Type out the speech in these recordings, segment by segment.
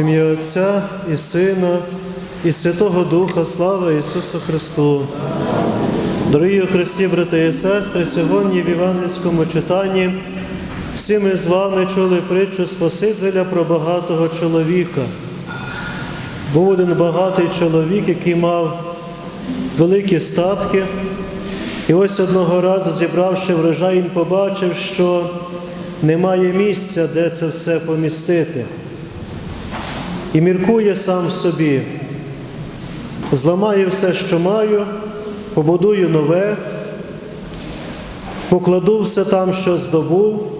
Ім'я Отця і Сина, і Святого Духа, слава Ісусу Христу. Дорогі Христі, брати і сестри, сьогодні в Євангельському читанні всі ми з вами чули притчу Спасителя про багатого чоловіка. Був один багатий чоловік, який мав великі статки. І ось одного разу, зібравши врожай, він побачив, що немає місця, де це все помістити. І міркує сам собі, зламаю все, що маю, побудую нове, покладу все там, що здобув,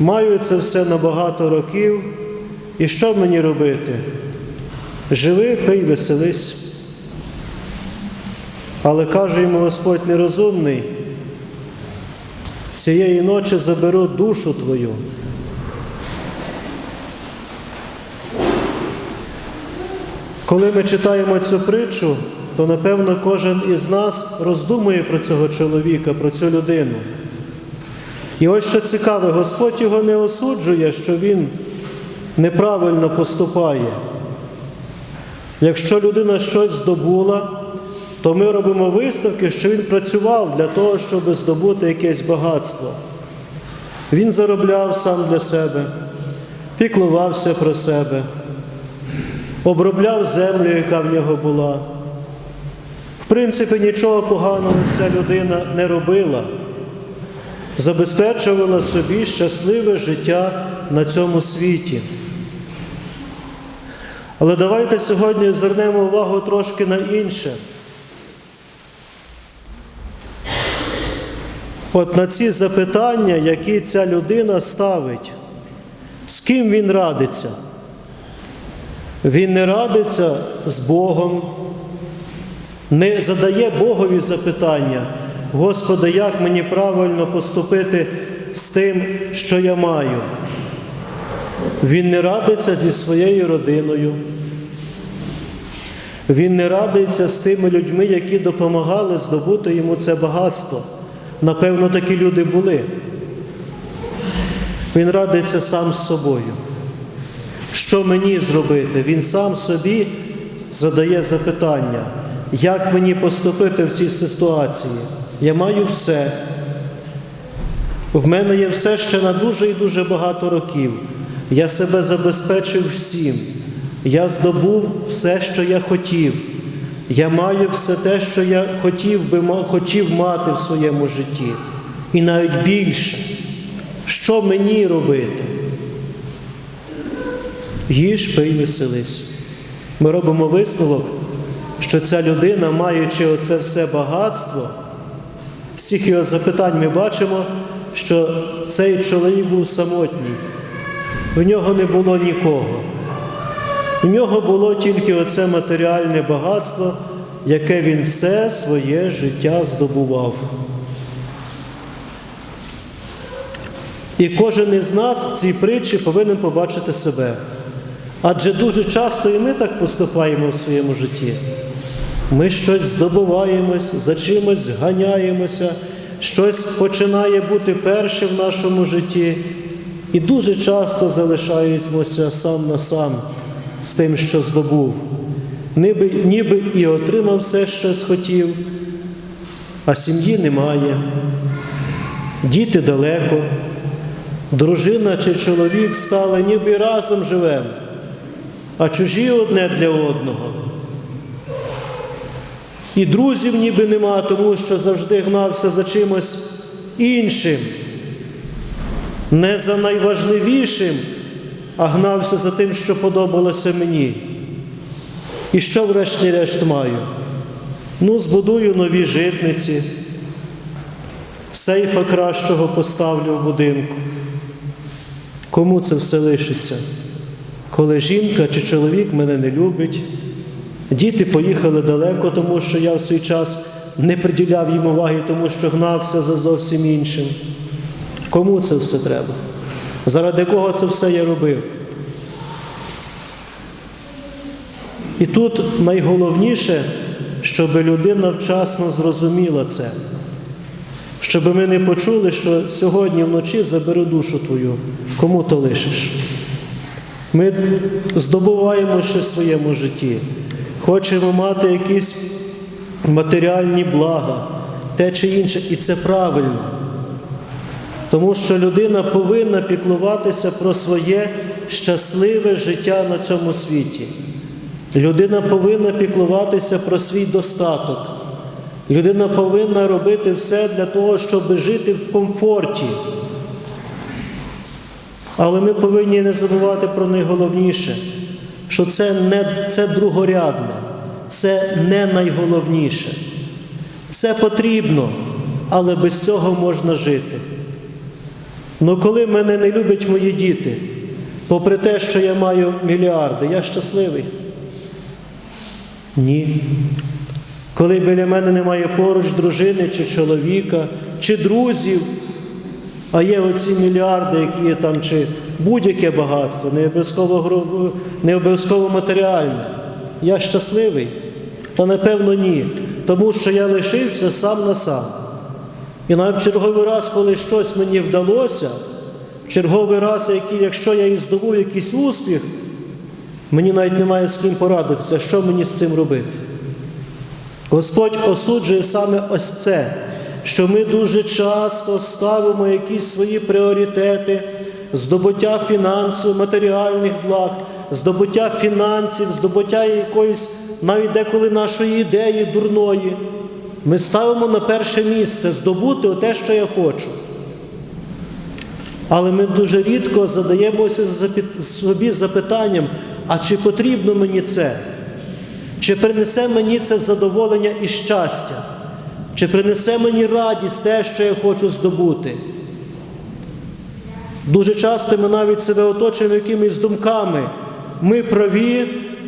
маю це все на багато років, і що мені робити? Живи, пий, веселись. Але каже йому Господь нерозумний, цієї ночі заберу душу твою. Коли ми читаємо цю притчу, то напевно кожен із нас роздумує про цього чоловіка, про цю людину. І ось що цікаве, Господь його не осуджує, що він неправильно поступає. Якщо людина щось здобула, то ми робимо висновки, що він працював для того, щоб здобути якесь багатство. Він заробляв сам для себе, піклувався про себе обробляв землю, яка в нього була. В принципі, нічого поганого ця людина не робила, забезпечувала собі щасливе життя на цьому світі. Але давайте сьогодні звернемо увагу трошки на інше. От на ці запитання, які ця людина ставить, з ким він радиться. Він не радиться з Богом, не задає Богові запитання, Господи, як мені правильно поступити з тим, що я маю. Він не радиться зі своєю родиною. Він не радиться з тими людьми, які допомагали здобути йому це багатство. Напевно, такі люди були. Він радиться сам з собою. Що мені зробити? Він сам собі задає запитання, як мені поступити в цій ситуації? Я маю все. В мене є все ще на дуже і дуже багато років. Я себе забезпечив всім. Я здобув все, що я хотів. Я маю все те, що я хотів би хотів мати в своєму житті. І навіть більше. Що мені робити? їж, пий, веселись. Ми робимо висновок, що ця людина, маючи оце все багатство, цих його запитань ми бачимо, що цей чоловік був самотній, в нього не було нікого. У нього було тільки оце матеріальне багатство, яке він все своє життя здобував. І кожен із нас в цій притчі повинен побачити себе. Адже дуже часто і ми так поступаємо в своєму житті. Ми щось здобуваємось, за чимось ганяємося, щось починає бути перше в нашому житті, і дуже часто залишаємося сам на сам з тим, що здобув. Ніби, ніби і отримав все, що схотів, а сім'ї немає, діти далеко, дружина чи чоловік стали, ніби разом живемо а чужі одне для одного. І друзів ніби нема, тому що завжди гнався за чимось іншим, не за найважливішим, а гнався за тим, що подобалося мені. І що, врешті-решт, маю? Ну, збудую нові житниці, сейфа кращого поставлю в будинку. Кому це все лишиться? коли жінка чи чоловік мене не любить, діти поїхали далеко, тому що я в свій час не приділяв їм уваги, тому що гнався за зовсім іншим. Кому це все треба? заради кого це все я робив. І тут найголовніше, щоб людина вчасно зрозуміла це, щоб ми не почули, що сьогодні вночі заберу душу твою, кому то лишиш. Ми здобуваємо щось в своєму житті, хочемо мати якісь матеріальні блага, те чи інше, і це правильно. Тому що людина повинна піклуватися про своє щасливе життя на цьому світі. Людина повинна піклуватися про свій достаток. Людина повинна робити все для того, щоб жити в комфорті. Але ми повинні не забувати про найголовніше, що це не це другорядне, це не найголовніше. Це потрібно, але без цього можна жити. Ну коли мене не люблять мої діти, попри те, що я маю мільярди, я щасливий. Ні. Коли біля мене немає поруч дружини чи чоловіка, чи друзів, а є оці мільярди, які є там, чи будь-яке багатство, не обов'язково, не обов'язково матеріальне. Я щасливий? Та напевно ні. Тому що я лишився сам на сам. І навіть в черговий раз, коли щось мені вдалося, в черговий раз, якщо я і здобув якийсь успіх, мені навіть немає з ким порадитися, що мені з цим робити. Господь осуджує саме ось це, що ми дуже часто ставимо якісь свої пріоритети, здобуття фінансів, матеріальних благ, здобуття фінансів, здобуття якоїсь навіть деколи нашої ідеї дурної. Ми ставимо на перше місце здобути те, що я хочу. Але ми дуже рідко задаємося собі запитанням, а чи потрібно мені це? Чи принесе мені це задоволення і щастя? Чи принесе мені радість те, що я хочу здобути? Дуже часто ми навіть себе оточуємо якимись думками. Ми праві,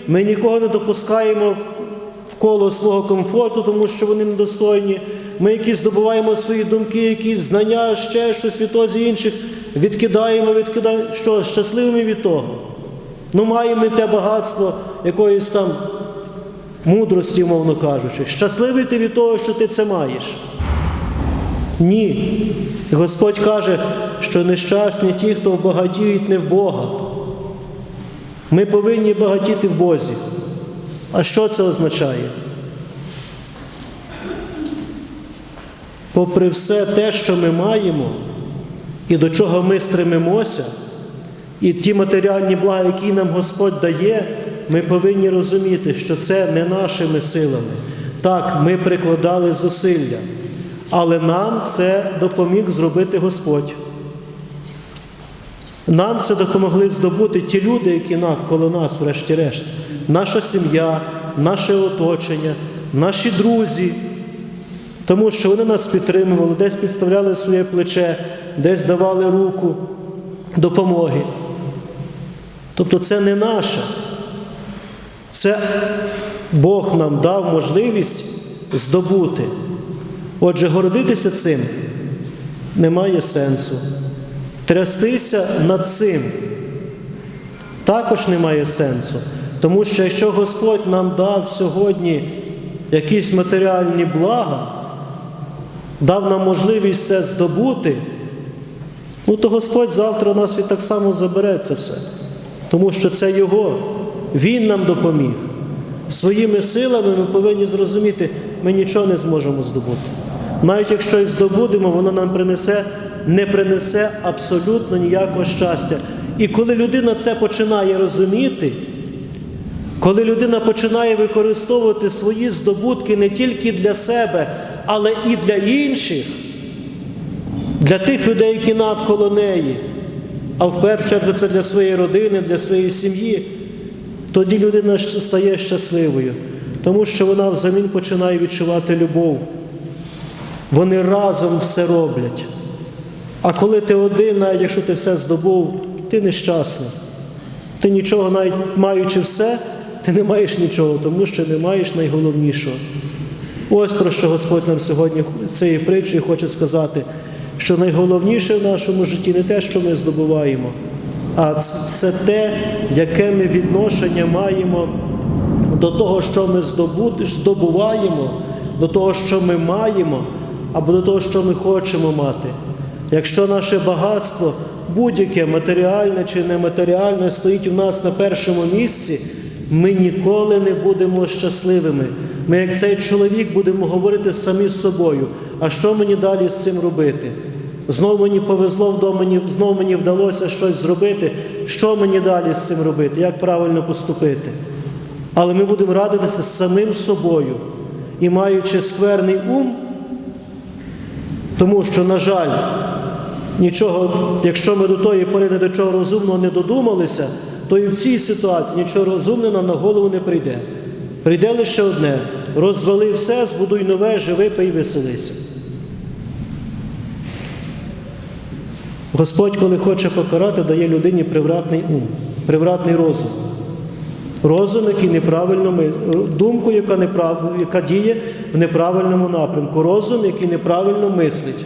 ми нікого не допускаємо в- коло свого комфорту, тому що вони недостойні. Ми якісь здобуваємо свої думки, якісь знання, ще щось відтоді інших, відкидаємо, відкидаємо. Що, щасливими від того? Ну, маємо те багатство якоїсь там мудрості, мовно кажучи. Щасливий ти від того, що ти це маєш. Ні. Господь каже, що нещасні ті, хто вбагатіють не в Бога. Ми повинні багатіти в Бозі. А що це означає? Попри все те, що ми маємо, і до чого ми стремимося, і ті матеріальні блага, які нам Господь дає, ми повинні розуміти, що це не нашими силами. Так, ми прикладали зусилля, але нам це допоміг зробити Господь. Нам це допомогли здобути ті люди, які навколо нас, врешті-решт, наша сім'я, наше оточення, наші друзі, тому що вони нас підтримували, десь підставляли своє плече, десь давали руку допомоги. Тобто це не наше. Це Бог нам дав можливість здобути. Отже, гордитися цим немає сенсу. Трястися над цим також немає сенсу. Тому що якщо Господь нам дав сьогодні якісь матеріальні блага, дав нам можливість це здобути, ну то Господь завтра нас і так само забере це все. Тому що це Його. Він нам допоміг. Своїми силами ми повинні зрозуміти, ми нічого не зможемо здобути. Навіть якщо і здобудемо, воно нам принесе, не принесе абсолютно ніякого щастя. І коли людина це починає розуміти, коли людина починає використовувати свої здобутки не тільки для себе, але і для інших, для тих людей, які навколо неї, а в першу чергу це для своєї родини, для своєї сім'ї, тоді людина стає щасливою, тому що вона взамін починає відчувати любов. Вони разом все роблять. А коли ти один, навіть якщо ти все здобув, ти нещасний. Ти нічого, навіть маючи все, ти не маєш нічого, тому що не маєш найголовнішого. Ось про що Господь нам сьогодні цією притчею хоче сказати, що найголовніше в нашому житті не те, що ми здобуваємо, а це те, яке ми відношення маємо до того, що ми здобу- здобуваємо, до того, що ми маємо, або до того, що ми хочемо мати. Якщо наше багатство, будь-яке матеріальне чи нематеріальне, стоїть у нас на першому місці, ми ніколи не будемо щасливими. Ми, як цей чоловік, будемо говорити самі з собою, а що мені далі з цим робити? Знову мені повезло, вдома знову мені вдалося щось зробити. Що мені далі з цим робити? Як правильно поступити? Але ми будемо радитися самим собою і маючи скверний ум, тому що, на жаль, нічого, якщо ми до тої пори не до чого розумного не додумалися, то і в цій ситуації нічого розумного нам на голову не прийде. Прийде лише одне: розвали все, збудуй нове, живи, пий, веселися. Господь, коли хоче покарати, дає людині привратний ум, привратний розум. Розум, який неправильно ми... думку, яка, неправ... яка діє в неправильному напрямку, розум, який неправильно мислить.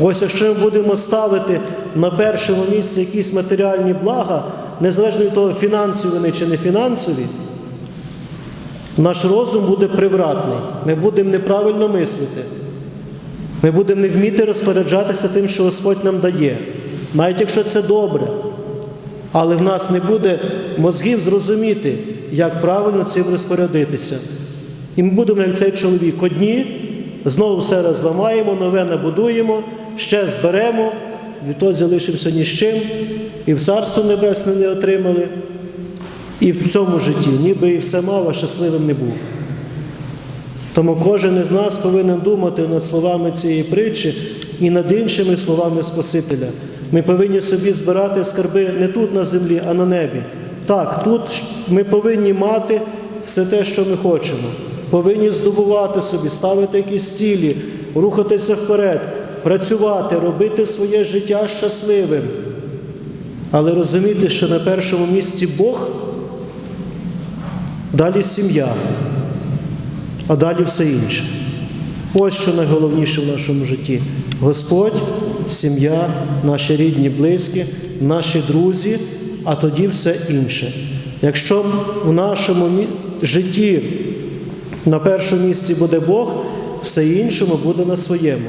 Ось якщо ми будемо ставити на першому місці якісь матеріальні блага, незалежно від того, фінансові вони чи не фінансові, наш розум буде привратний. Ми будемо неправильно мислити. Ми будемо не вміти розпоряджатися тим, що Господь нам дає, навіть якщо це добре. Але в нас не буде мозгів зрозуміти, як правильно цим розпорядитися. І ми будемо, як цей чоловік, одні, знову все розламаємо, нове набудуємо, ще зберемо, відтоді залишимося ні з чим, і в Царство Небесне не отримали, і в цьому житті, ніби і все мав, а щасливим не був. Тому кожен із нас повинен думати над словами цієї притчі і над іншими словами Спасителя. Ми повинні собі збирати скарби не тут на землі, а на небі. Так, тут ми повинні мати все те, що ми хочемо. Повинні здобувати собі, ставити якісь цілі, рухатися вперед, працювати, робити своє життя щасливим. Але розуміти, що на першому місці Бог, далі сім'я а далі все інше. Ось що найголовніше в нашому житті. Господь, сім'я, наші рідні, близькі, наші друзі, а тоді все інше. Якщо в нашому житті на першому місці буде Бог, все іншому буде на своєму.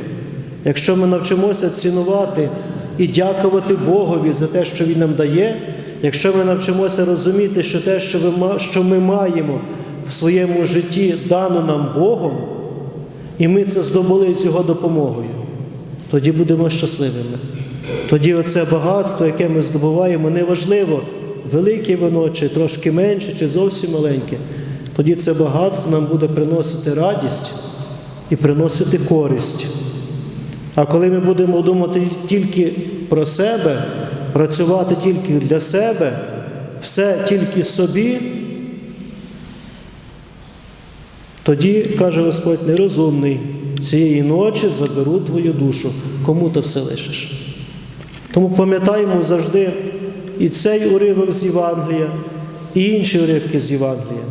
Якщо ми навчимося цінувати і дякувати Богові за те, що Він нам дає, якщо ми навчимося розуміти, що те, що, ми маємо в своєму житті, дано нам Богом, і ми це здобули з Його допомогою, тоді будемо щасливими. Тоді оце багатство, яке ми здобуваємо, неважливо, велике воно, чи трошки менше, чи зовсім маленьке. Тоді це багатство нам буде приносити радість і приносити користь. А коли ми будемо думати тільки про себе, працювати тільки для себе, все тільки собі, тоді, каже Господь, нерозумний, цієї ночі заберу твою душу, кому ти все лишиш. Тому пам'ятаємо завжди і цей уривок з Євангелія, і інші уривки з Євангелія.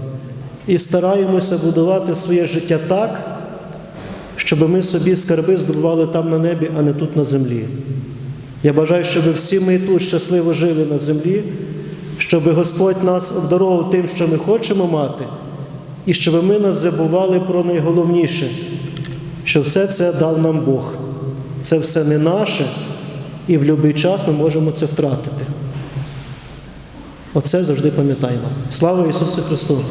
І стараємося будувати своє життя так, щоб ми собі скарби здобували там на небі, а не тут на землі. Я бажаю, щоб всі ми тут щасливо жили на землі, щоб Господь нас обдаровував тим, що ми хочемо мати, і щоб ми не забували про найголовніше, що все це дав нам Бог. Це все не наше, і в будь-який час ми можемо це втратити. Оце завжди пам'ятаємо. Слава Ісусу Христу!